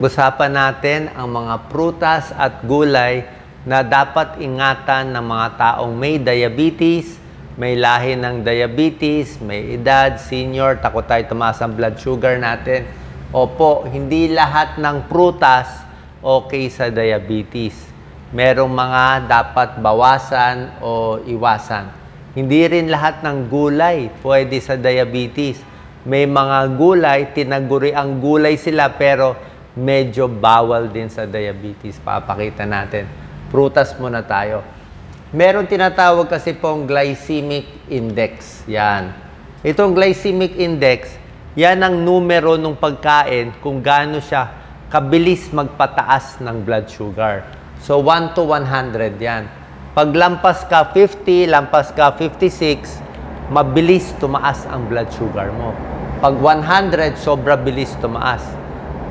Usapan natin ang mga prutas at gulay na dapat ingatan ng mga taong may diabetes, may lahi ng diabetes, may edad, senior, takot tayo tumaas ang blood sugar natin. Opo, hindi lahat ng prutas okay sa diabetes. Merong mga dapat bawasan o iwasan. Hindi rin lahat ng gulay pwede sa diabetes. May mga gulay, tinaguri ang gulay sila pero medyo bawal din sa diabetes. Papakita natin. Prutas muna tayo. Meron tinatawag kasi pong glycemic index. Yan. Itong glycemic index, yan ang numero ng pagkain kung gaano siya kabilis magpataas ng blood sugar. So 1 to 100 yan. Pag lampas ka 50, lampas ka 56, mabilis tumaas ang blood sugar mo. Pag 100, sobra bilis tumaas.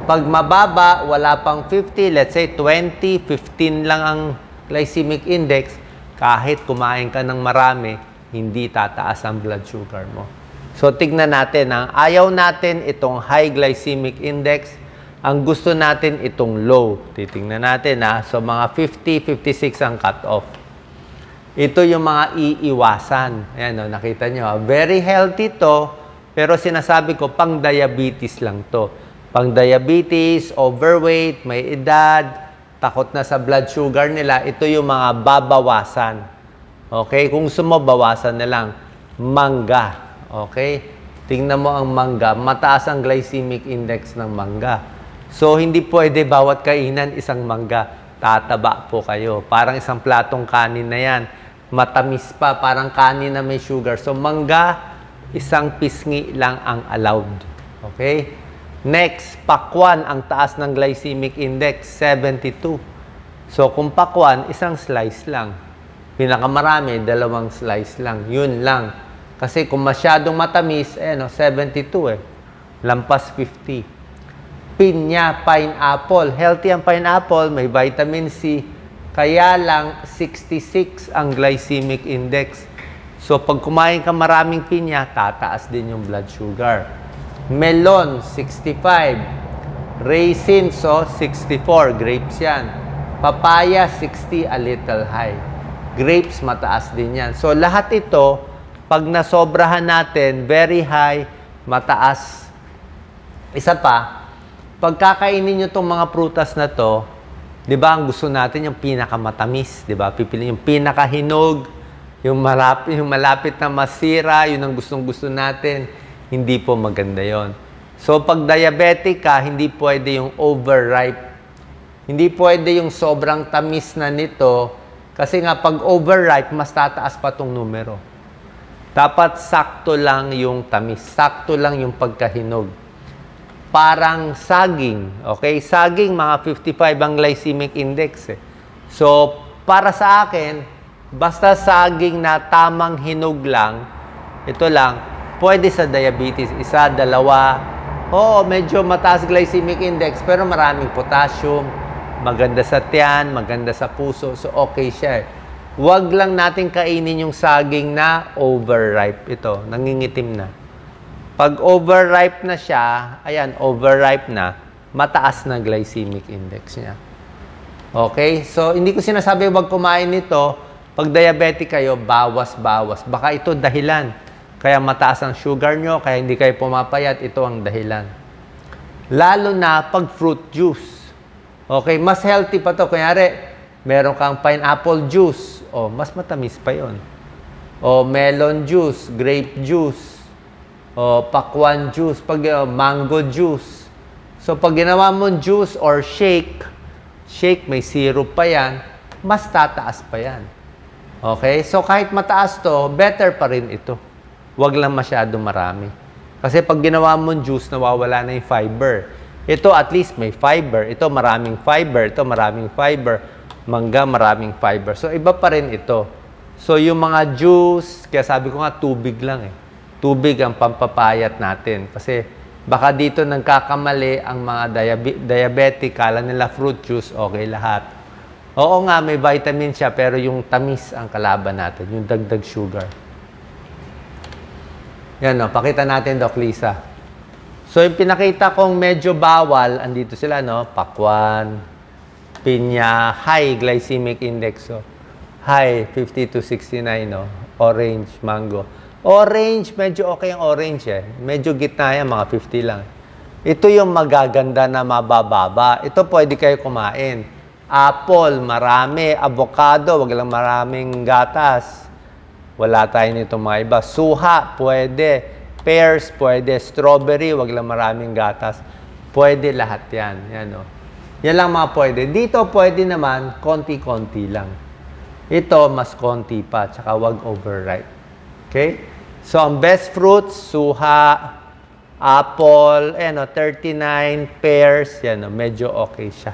Pag mababa, wala pang 50, let's say 20, 15 lang ang glycemic index, kahit kumain ka ng marami, hindi tataas ang blood sugar mo. So tignan natin, ang ayaw natin itong high glycemic index, ang gusto natin itong low. Titingnan natin ha. So mga 50, 56 ang cut-off. Ito yung mga iiwasan. Ayan, o, nakita nyo. Very healthy to, pero sinasabi ko, pang diabetes lang to. Pang diabetes, overweight, may edad, takot na sa blood sugar nila, ito yung mga babawasan. Okay? Kung sumabawasan na lang, mangga. Okay? Tingnan mo ang mangga, mataas ang glycemic index ng mangga. So, hindi pwede bawat kainan isang mangga. Tataba po kayo. Parang isang platong kanin na yan. Matamis pa, parang kanin na may sugar. So, mangga, isang pisngi lang ang allowed. Okay? Next, pakwan, ang taas ng glycemic index, 72. So, kung pakwan, isang slice lang. Pinakamarami, dalawang slice lang. Yun lang. Kasi kung masyadong matamis, eh, no, 72 eh. Lampas 50. Pinya, pineapple. Healthy ang pineapple, may vitamin C. Kaya lang, 66 ang glycemic index. So, pag kumain ka maraming pinya, tataas din yung blood sugar. Melon, 65. Raisins, so 64. Grapes yan. Papaya, 60, a little high. Grapes, mataas din yan. So, lahat ito, pag nasobrahan natin, very high, mataas. Isa pa, pagkakainin nyo itong mga prutas na to, di ba, ang gusto natin yung pinakamatamis, di ba? Pipiliin yung pinakahinog, yung malapit, yung malapit na masira, yun ang gustong-gusto natin. Hindi po maganda yon. So, pag diabetic ka, hindi pwede yung overripe. Hindi pwede yung sobrang tamis na nito, kasi nga, pag overripe, mas tataas pa tong numero. Dapat sakto lang yung tamis, sakto lang yung pagkahinog. Parang saging, okay? Saging, mga 55 ang glycemic index. Eh. So, para sa akin, basta saging na tamang hinog lang, ito lang, pwede sa diabetes, isa, dalawa. Oo, medyo mataas glycemic index, pero maraming potassium, maganda sa tiyan, maganda sa puso, so okay siya. eh. Huwag lang natin kainin yung saging na overripe. Ito, nangingitim na. Pag overripe na siya, ayan, overripe na, mataas na glycemic index niya. Okay? So, hindi ko sinasabi wag kumain nito. Pag diabetic kayo, bawas-bawas. Baka ito dahilan. Kaya mataas ang sugar nyo, kaya hindi kayo pumapayat, ito ang dahilan. Lalo na pag fruit juice. Okay, mas healthy pa to. Kunyari, meron kang pineapple juice. O, mas matamis pa yon. O, melon juice, grape juice. O, pakwan juice, pag uh, mango juice. So, pag ginawa mong juice or shake, shake, may syrup pa yan, mas tataas pa yan. Okay? So, kahit mataas to, better pa rin ito. Huwag lang masyado marami. Kasi pag ginawa mong juice, nawawala na yung fiber. Ito, at least may fiber. Ito, maraming fiber. Ito, maraming fiber. Mangga, maraming fiber. So, iba pa rin ito. So, yung mga juice, kaya sabi ko nga, tubig lang eh. Tubig ang pampapayat natin. Kasi, baka dito nagkakamali ang mga diabe- diabetic, kala nila fruit juice, okay lahat. Oo nga, may vitamin siya, pero yung tamis ang kalaban natin, yung dagdag sugar. Yan o, pakita natin, Doc Lisa. So, yung pinakita kong medyo bawal, andito sila, no? Pakwan, pinya, high glycemic index, so high, 50 to 69, no? Orange, mango. Orange, medyo okay ang orange, eh. Medyo gitna yan, mga 50 lang. Ito yung magaganda na mabababa. Ito pwede kayo kumain. Apple, marami. Avocado, wag lang maraming gatas. Wala tayo nito mga iba. Suha, pwede. Pears, pwede. Strawberry, wag lang maraming gatas. Pwede lahat yan. Yan, o. Yan lang mga pwede. Dito, pwede naman, konti-konti lang. Ito, mas konti pa. Tsaka wag overripe. Okay? So, ang best fruits, suha, apple, ano, 39 pears, yan, o, medyo okay siya.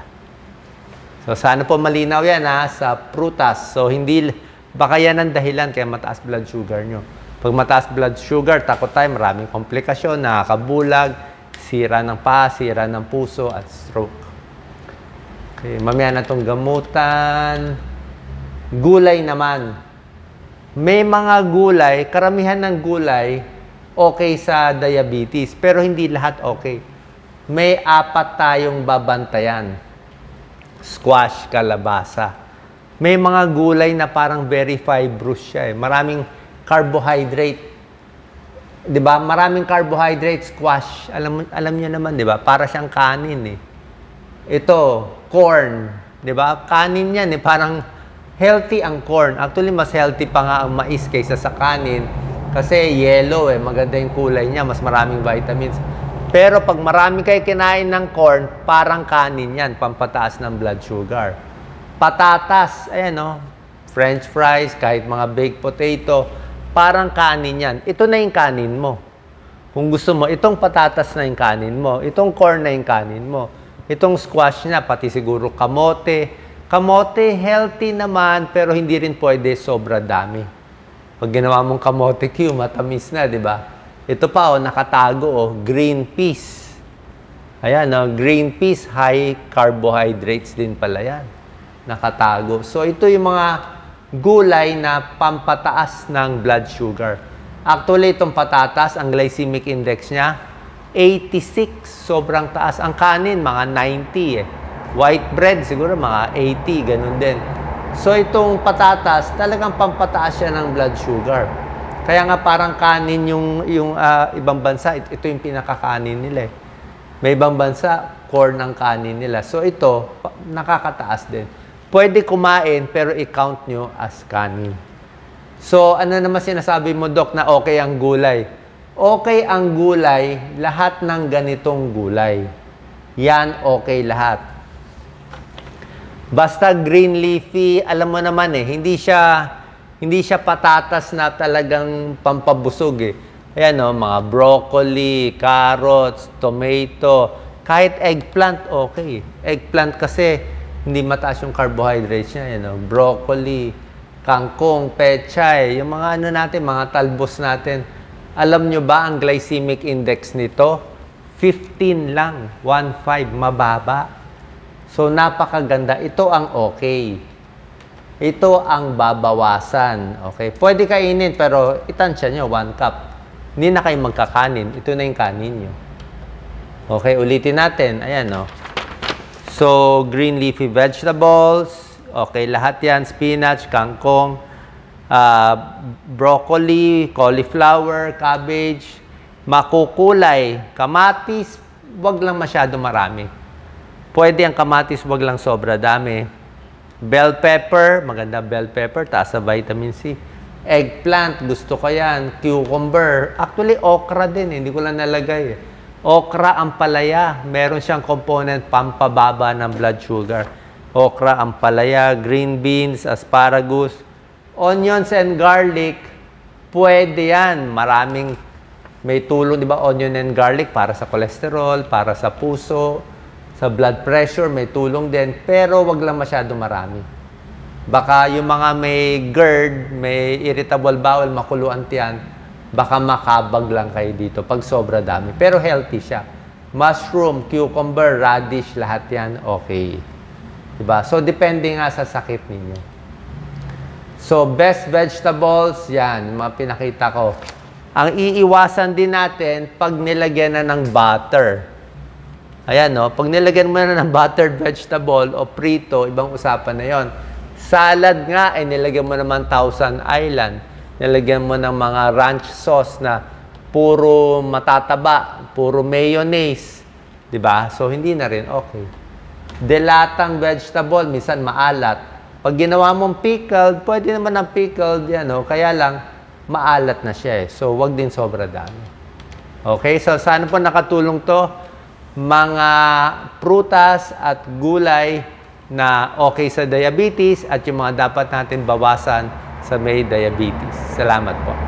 So, sana po malinaw yan ha, sa prutas. So, hindi, baka yan ang dahilan kaya mataas blood sugar nyo. Pag mataas blood sugar, takot tayo, maraming komplikasyon, nakakabulag, sira ng paa, sira ng puso, at stroke. Okay, mamaya na itong gamutan. Gulay naman. May mga gulay, karamihan ng gulay, okay sa diabetes, pero hindi lahat okay. May apat tayong babantayan squash, kalabasa. May mga gulay na parang very fibrous siya eh. Maraming carbohydrate. 'Di ba? Maraming carbohydrate squash. Alam alam niyo naman, 'di ba? Para siyang kanin eh. Ito, corn, 'di ba? Kanin 'yan eh, parang healthy ang corn. Actually, mas healthy pa nga ang mais kaysa sa kanin kasi yellow eh, maganda yung kulay niya, mas maraming vitamins. Pero pag marami kayo kinain ng corn, parang kanin yan, pampataas ng blood sugar. Patatas, ayan o, french fries, kahit mga baked potato, parang kanin yan. Ito na yung kanin mo. Kung gusto mo, itong patatas na yung kanin mo, itong corn na yung kanin mo, itong squash na, pati siguro kamote. Kamote, healthy naman, pero hindi rin pwede sobra dami. Pag ginawa mong kamote Q, matamis na, di ba? Ito pa, oh, nakatago, oh, green peas. Ayan, oh, green peas, high carbohydrates din pala yan. Nakatago. So, ito yung mga gulay na pampataas ng blood sugar. Actually, itong patatas, ang glycemic index niya, 86. Sobrang taas. Ang kanin, mga 90 eh. White bread, siguro mga 80, ganun din. So, itong patatas, talagang pampataas siya ng blood sugar. Kaya nga parang kanin yung, yung ah, ibang bansa, it- ito yung pinakakanin nila eh. May ibang bansa, corn ang kanin nila. So ito, nakakataas din. Pwede kumain, pero i-count nyo as kanin. So ano naman sinasabi mo, Dok, na okay ang gulay? Okay ang gulay, lahat ng ganitong gulay. Yan okay lahat. Basta green leafy, alam mo naman eh, hindi siya hindi siya patatas na talagang pampabusog eh. Ayan oh, mga broccoli, carrots, tomato, kahit eggplant okay. Eggplant kasi hindi mataas yung carbohydrates niya, ayan oh, broccoli, kangkong, pechay, yung mga ano natin, mga talbos natin. Alam nyo ba ang glycemic index nito? 15 lang, 1.5, mababa. So, napakaganda. Ito ang okay. Ito ang babawasan. Okay? Pwede kainin, pero itansya nyo, 1 cup. Hindi na kayo magkakanin. Ito na yung kanin nyo. Okay, ulitin natin. Ayan, no? So, green leafy vegetables. Okay, lahat yan. Spinach, kangkong, ah, broccoli, cauliflower, cabbage, makukulay, kamatis, wag lang masyado marami. Pwede ang kamatis, wag lang sobra dami. Bell pepper, maganda bell pepper, taas sa vitamin C. Eggplant, gusto ko yan. Cucumber, actually okra din, eh, hindi ko lang nalagay. eh. Okra ang palaya, meron siyang component pampababa ng blood sugar. Okra ang palaya, green beans, asparagus, onions and garlic, pwede yan. Maraming may tulong, di ba, onion and garlic para sa cholesterol, para sa puso, sa blood pressure, may tulong din. Pero wag lang masyado marami. Baka yung mga may GERD, may irritable bowel, makuluan tiyan, baka makabag lang kayo dito pag sobra dami. Pero healthy siya. Mushroom, cucumber, radish, lahat yan, okay. Diba? So, depende nga sa sakit ninyo. So, best vegetables, yan, mga pinakita ko. Ang iiwasan din natin pag nilagyan na ng butter. Ayan, no? Pag nilagyan mo na ng buttered vegetable o prito, ibang usapan na yon. Salad nga, ay nilagyan mo naman Thousand Island. Nilagyan mo ng mga ranch sauce na puro matataba, puro mayonnaise. 'Di ba? So, hindi na rin okay. Delatang vegetable, minsan maalat. Pag ginawa mong pickled, pwede naman ang pickled, yan, no? kaya lang, maalat na siya eh. So, wag din sobra dami. Okay, so sana po nakatulong to mga prutas at gulay na okay sa diabetes at yung mga dapat natin bawasan sa may diabetes. Salamat po.